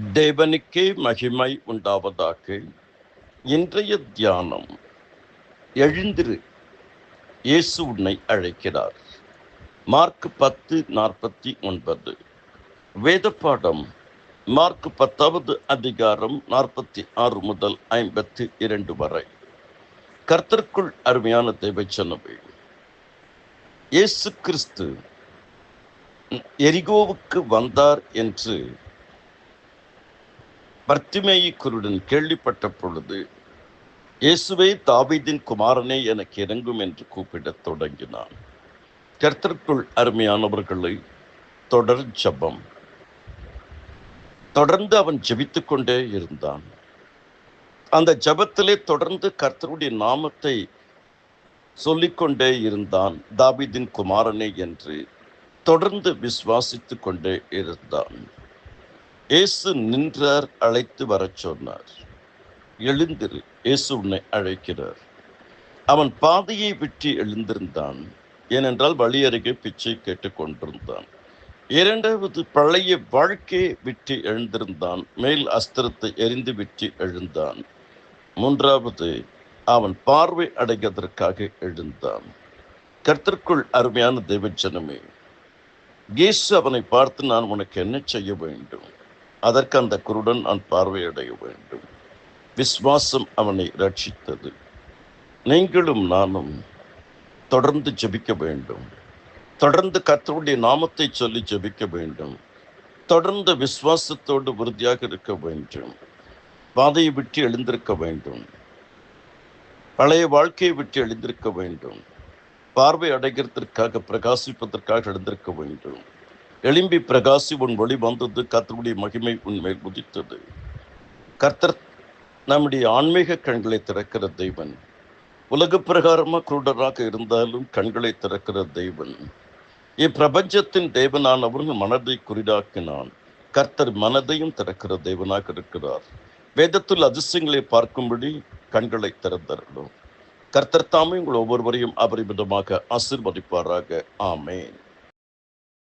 தேவனுக்கே மகிமை உண்டாவதாக. இன்றைய தியானம். எழுந்திரு. இயேசு உன்னை அழைக்கிறார். மார்க் பத்து நாற்பத்தி ஒன்பது. வேதப்பாடம் மார்க் பத்தாவது அதிகாரம் நாற்பத்தி ஆறு முதல் ஐம்பத்தி இரண்டு வரை. கர்த்தர்க்குள் அருமையான தேவச்சனவே இயேசு கிறிஸ்து எரிகோவுக்கு வந்தார் என்று பர்த்திமேயி குருடன் கேள்விப்பட்ட பொழுது இயேசுவே தாவீதின் குமாரனே எனக்கு இறங்கும் என்று கூப்பிடத் தொடங்கினான். கர்த்தருக்குள் அருமையானவர்களை தொடர் ஜபம். தொடர்ந்து அவன் ஜபித்து கொண்டே இருந்தான். அந்த ஜபத்திலே தொடர்ந்து கர்த்தருடைய நாமத்தை சொல்லிக்கொண்டே இருந்தான் தாவீதின் குமாரனே என்று தொடர்ந்து விசுவாசித்து கொண்டே இருந்தான். இயேசு நின்றார் அழைத்து வரச் சொன்னார். எழுந்திரு இயேசு உன்னை அழைக்கிறார். அவன் பாதையை விட்டு எழுந்திருந்தான். ஏனென்றால் வழி அருகே பிச்சை கேட்டுக்கொண்டிருந்தான் இரண்டாவது பழைய வாழ்க்கையை விட்டு எழுந்திருந்தான். மேல் அஸ்திரத்தை எரிந்து விட்டு எழுந்தான். மூன்றாவது அவன் பார்வை அடைவதற்காக எழுந்தான். கர்த்தர்க்குள் அருமையான தேவஜனமே இயேசு அவனை பார்த்து நான் உனக்கு என்ன செய்ய வேண்டும்? அதற்கு அந்த குருடன் நான் பார்வையடைய வேண்டும். விஸ்வாசம் அவனை ரட்சித்தது நீங்களும் நானும் தொடர்ந்து ஜெபிக்க வேண்டும். தொடர்ந்து கத்தருடைய நாமத்தை சொல்லி ஜெபிக்க வேண்டும். தொடர்ந்து விசுவாசத்தோடு உறுதியாக இருக்க வேண்டும். பாதையை விட்டு எழுந்திருக்க வேண்டும். பழைய வாழ்க்கையை விட்டு எழுந்திருக்க வேண்டும். பார்வை அடைகிறதற்காக பிரகாசிப்பதற்காக எழுந்திருக்க வேண்டும். எழும்பி பிரகாசி உன் வழி வந்தது கர்த்தருடைய மகிமை உன்மேல் உதித்தது. கர்த்தர் நம்முடைய ஆன்மீக கண்களை திறக்கிற தெய்வன் உலக பிரகாரமாக குருடராக இருந்தாலும் கண்களை திறக்கிற தெய்வன் இப்பிரபஞ்சத்தின் தேவனானவர் மனதை குறிடாக்கினான். கர்த்தர் மனதையும் திறக்கிற தெய்வனாக இருக்கிறார். வேதத்தில் அதிசயங்களை பார்க்கும்படி கண்களை திறந்தரணும் கர்த்தர் தாமே உங்கள் ஒவ்வொருவரையும் அபரிமிதமாக ஆசிர்வதிப்பாராக. ஆமேன்.